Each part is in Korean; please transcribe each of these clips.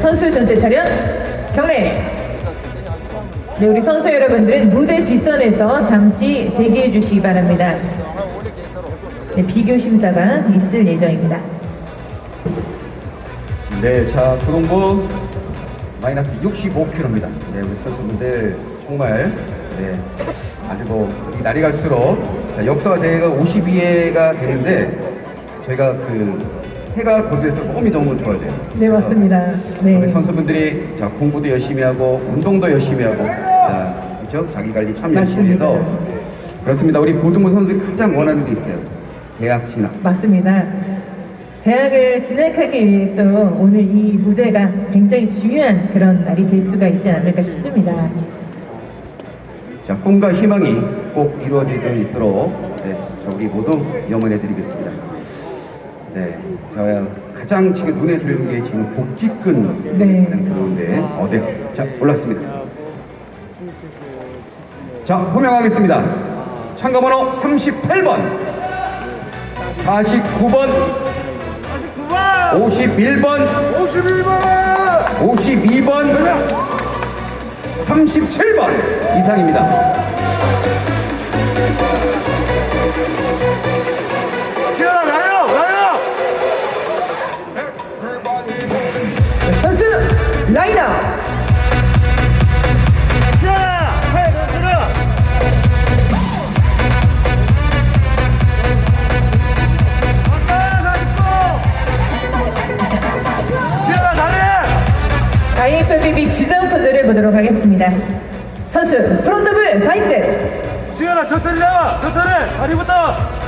선수 전체 차렷 경례. 네, 우리 선수 여러분들은 무대 뒷선에서 잠시 대기해 주시기 바랍니다. 네, 비교 심사가 있을 예정입니다. 네, 자, 도동부 마이너스 65kg입니다. 네, 우리 선수분들 정말 네, 아주 뭐이 날이 갈수록 자, 역사 대회가 52회가 되는데 저희가 그 해가 거기에서 몸이 너무 좋아져요. 네, 맞습니다. 네. 우리 선수분들이 자 공부도 열심히 하고 운동도 열심히 하고 자, 그렇죠? 자기 관리 참 열심히 해서 맞습니다. 그렇습니다. 우리 고등부 선수들이 가장 원하는 게 있어요. 대학 진학. 맞습니다. 대학을 진학하기 위해 또 오늘 이 무대가 굉장히 중요한 그런 날이 될 수가 있지 않을까 싶습니다. 자, 꿈과 희망이 꼭 이루어질 수 있도록 네, 자, 우리 모두 영원해 드리겠습니다. 네, 자, 가장 지금 눈에 들는 게 지금 복직근 네. 들어오는데 어, 네, 자 올랐습니다. 자, 호명하겠습니다. 참가번호 38번, 49번, 51번, 52번, 37번 이상입니다. 선수 라인업! IFBB 규정 포즈를 보도록 하겠습니다. 선수 프론트블 바이셉스 기현아 천천히 나와 천천히 다리부터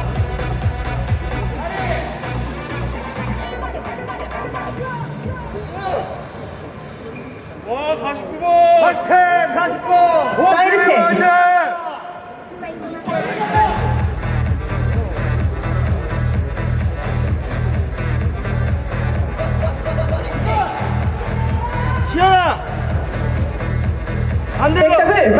와 49번. 화이팅! 49번! 사이드 체크. 기현아! 반대로! 백더블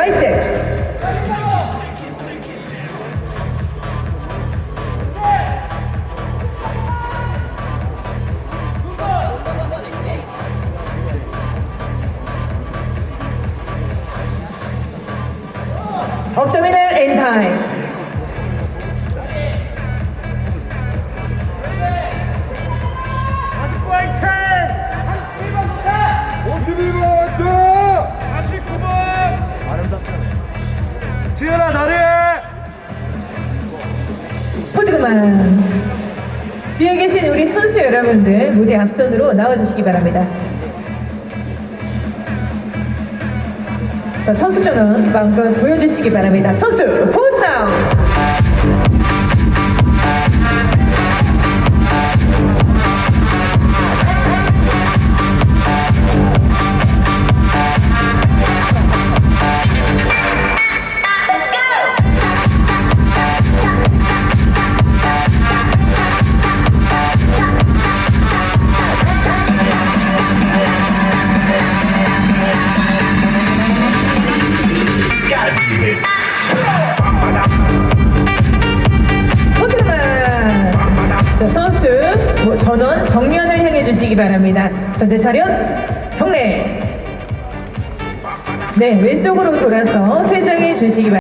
다 지현아 나래 포즈그만. 뒤에 계신 우리 선수 여러분들 무대 앞선으로 나와주시기 바랍니다. 자, 선수 전원 마음껏 보여주시기 바랍니다. 선수 포 전원 정면을 향해 주시기 바랍니다. 전체 차렷 경례! 네, 왼쪽으로 돌아서 퇴장해 주시기 바랍니다.